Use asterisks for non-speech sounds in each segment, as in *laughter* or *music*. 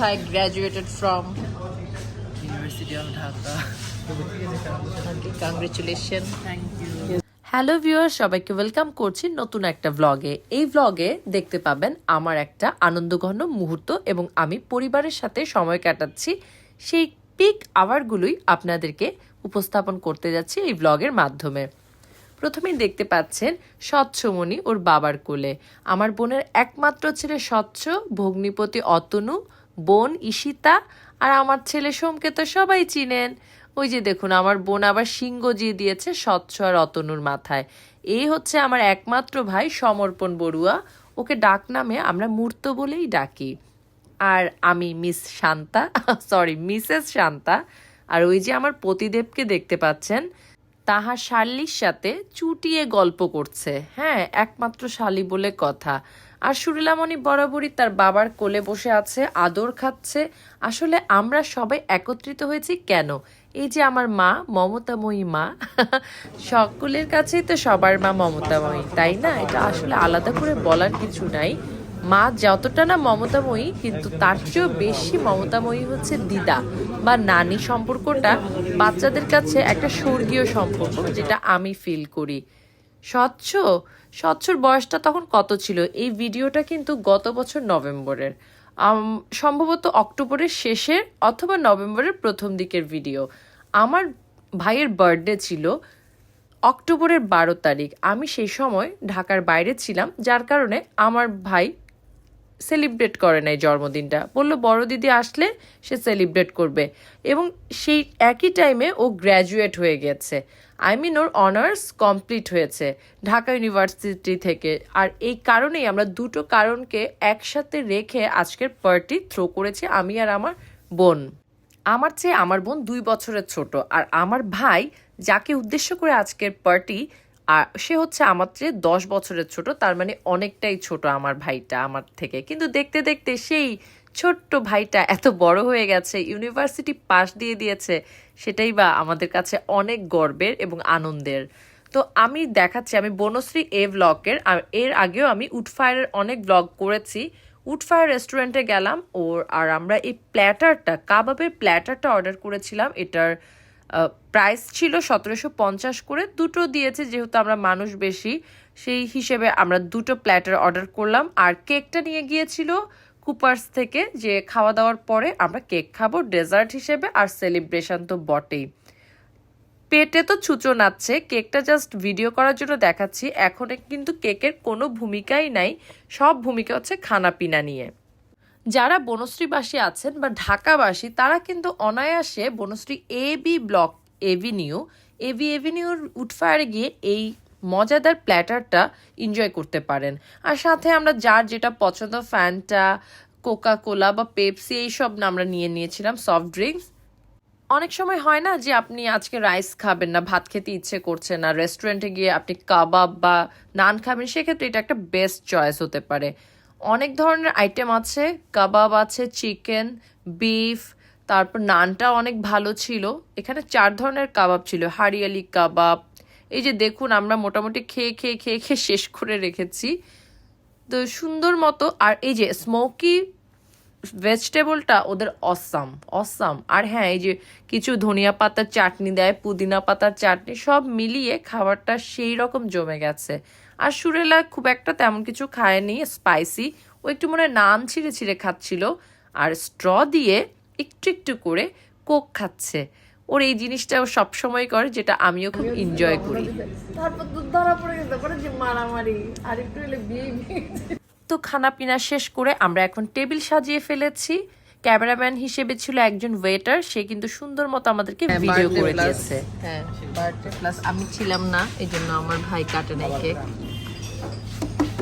কোথায় graduated from university of Dhaka congratulation thank you hello viewer সবাইকে welcome করছি নতুন একটা ভ্লগে এই ভ্লগে দেখতে পাবেন আমার একটা আনন্দঘন মুহূর্ত এবং আমি পরিবারের সাথে সময় কাটাচ্ছি। সেই পিক আওয়ারগুলোই আপনাদেরকে উপস্থাপন করতে যাচ্ছি এই ব্লগের মাধ্যমে। প্রথমেই দেখতে পাচ্ছেন স্বচ্ছমণি ওর বাবার কোলে। আমার বোনের একমাত্র ছেলে স্বচ্ছ ভগ্নিপতি অতনু বোন ঈশিতা আর আমার ছেলে সোমকে তো সবাই চিনেন। ওই যে দেখুন, আমার বোন আবার সিংহ জিয়ে দিয়েছে স্বচ্ছ আর অতনুর মাথায়। এই হচ্ছে আমার একমাত্র ভাই সমর্পণ বড়ুয়া। ওকে ডাক নামে আমরা মূর্ত বলেই ডাকি। আর আমি miss Shanta *laughs* sorry Mrs Shanta. আর ওই যে আমার পতিদেবকে দেখতে পাচ্ছেন তাহার শাল্লির সাথে চুটিয়ে গল্প করছে। হ্যাঁ একমাত্র শালি বলে কথা। আর সুরিলামণি বরাবরই তার বাবার কোলে বসে আছে, আদর খাচ্ছে। আসলে আমরা সবাই একত্রিত হয়েছি কেন? এই যে আমার মা, মমতাময়ী মা, *laughs* সকলের কাছেই তো সবার মা মমতাময়ী, তাই না? এটা আসলে আলাদা করে বলার কিছু নাই। মা যতটা না মমতাময়ী, কিন্তু তার চেয়েও বেশি মমতাময়ী হচ্ছে দিদা। বা নানি সম্পর্কটা বাচ্চাদের কাছে একটা স্বর্গীয় সম্পর্ক, যেটা আমি ফিল করি। স্বচ্ছ? স্বচ্ছর বয়সটা তখন কত ছিল? এই ভিডিওটা কিন্তু গত বছর নভেম্বরের। সম্ভবত অক্টোবরের শেষের অথবা নভেম্বরের প্রথম দিকের ভিডিও। আমার ভাইয়ের বার্থডে ছিল অক্টোবরের বারো তারিখ। আমি সেই সময় ঢাকার বাইরে ছিলাম, যার কারণে আমার ভাই সেলিব্রেট করে নাই জন্মদিনটা। বলল, বড় দিদি আসলে সে সেলিব্রেট করবে। এবং সেই একই টাইমে ও গ্র্যাজুয়েট হয়ে গেছে। আই মিন ওর অনার্স কমপ্লিট হয়েছে ঢাকা ইউনিভার্সিটি থেকে। আর এই কারণেই আমরা দুটো কারণকে একসাথে রেখে আজকের পার্টি থ্রো করেছি, আমি আর আমার বোন। আমার চেয়ে আমার বোন দুই বছরের ছোট। আর আমার ভাই, যাকে উদ্দেশ্য করে আজকের পার্টি আর সে হচ্ছে আমার চেয়ে দশ বছরের ছোট, তার মানে অনেকটাই ছোট আমার ভাইটা আমার থেকে। কিন্তু দেখতে দেখতে সেই ছোট্ট ভাইটা এত বড় হয়ে গেছে, ইউনিভার্সিটি পাশ দিয়ে দিয়েছে, সেটাই বা আমাদের কাছে অনেক গর্বের এবং আনন্দের। তো আমি দেখাচ্ছি, আমি বনশ্রী এ ব্লগের আর এর আগেও আমি উডফায়ারের অনেক ব্লগ করেছি। উডফায়ার রেস্টুরেন্টে গেলাম, ওর, আর আমরা এই প্ল্যাটারটা, কাবাবের প্ল্যাটারটা অর্ডার করেছিলাম, এটার প্রাইস ছিল সতেরোশো পঞ্চাশ করে। দুটো দিয়েছে, যেহেতু আমরা মানুষ বেশি, সেই হিসেবে আমরা দুটো প্ল্যাটার অর্ডার করলাম। আর কেকটা নিয়ে গিয়েছিল কুপার্স থেকে, যে খাওয়া দাওয়ার পরে আমরা কেক খাব ডেজার্ট হিসেবে, আর সেলিব্রেশন তো বটেই। পেটে তো ছুঁচো নাচ্ছে কেকটা জাস্ট ভিডিও করার জন্য দেখাচ্ছি। এখন কিন্তু কেকের কোনো ভূমিকাই নাই, সব ভূমিকা হচ্ছে খানাপিনা নিয়ে। যারা বনশ্রীবাসী আছেন বা ঢাকাবাসী, তারা কিন্তু অনায়াসে Banasree A B block avenue AB এভিনিউর উঠফায়ারে গিয়ে এই মজাদার প্ল্যাটারটা এনজয় করতে পারেন। আর সাথে আমরা যার যেটা পছন্দ ফ্যান্টা কোকা কোলা বা পেপসি এইসব না আমরা নিয়ে নিয়েছিলাম সফট ড্রিঙ্কস অনেক সময় হয় না যে আপনি আজকে রাইস খাবেন না, ভাত খেতে ইচ্ছে করছে না রেস্টুরেন্টে গিয়ে আপনি কাবাব বা নান খাবেন, সেক্ষেত্রে এটা একটা বেস্ট চয়েস হতে পারে। অনেক ধরনের আইটেম আছে, কাবাব আছে চিকেন বিফ তারপর নানটা অনেক ভালো ছিল। এখানে চার ধরনের কাবাব ছিল, হারিয়ালি কাবাব। এই যে দেখুন, আমরা মোটামুটি খেয়ে খেয়ে খেয়ে খেয়ে শেষ করে রেখেছি। তো সুন্দর মতো, আর এই যে স্মোকি ভেজিটেবলটা ওদের অসাম অসাম আর হ্যাঁ এই যে কিছু ধনিয়া পাতার চাটনি দেয়, পুদিনা পাতার চাটনি, সব মিলিয়ে খাবারটা সেই রকম জমে গেছে। আর সুরেলা খুব একটা তেমন কিছু খায়নি স্পাইসি ও একটু মনে হয় নান ছিঁড়ে ছিঁড়ে খাচ্ছিল আর স্ট্র দিয়ে একটু একটু করে কোক খাচ্ছে। ওর এই জিনিসটা ও সবসময় করে যেটা আমিও খুব এনজয় করি। তারপর ধরা পড়ে গেছে তারপরে যে মারামারি আর একটু হলে বিয়ে বিয়ে। তো খানা পিনা শেষ করে আমরা এখন টেবিল সাজিয়ে ফেলেছি। ক্যামেরাম্যান হিসেবে ছিল একজন ওয়েটার সে কিন্তু সুন্দর মতো আমাদেরকে ভিডিও করে দিয়েছে। হ্যাঁ প্লাস আমি ছিলাম না এই জন্য আমার ভাই কাটে নাই কেক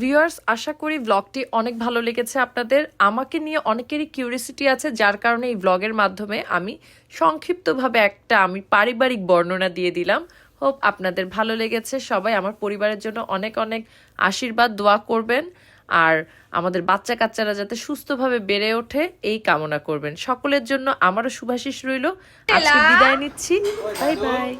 ভিউয়ার্স আশা করি ব্লগটি অনেক ভালো লেগেছে আপনাদের। আমাকে নিয়ে অনেকেরই কিউরিয়াসিটি আছে, যার কারণে এই ব্লগের মাধ্যমে আমি সংক্ষিপ্তভাবে একটা আমি পারিবারিক বর্ণনা দিয়ে দিলাম। হোপ আপনাদের ভালো লেগেছে। সবাই আমার পরিবারের জন্য অনেক অনেক আশীর্বাদ, দোয়া করবেন। আর আমাদের বাচ্চা কাচ্চারা যাতে সুস্থভাবে বেড়ে ওঠে এই কামনা করবেন। সকলের জন্য আমারও শুভাশিস রইল। আজকে বিদায় নিচ্ছি। Bye bye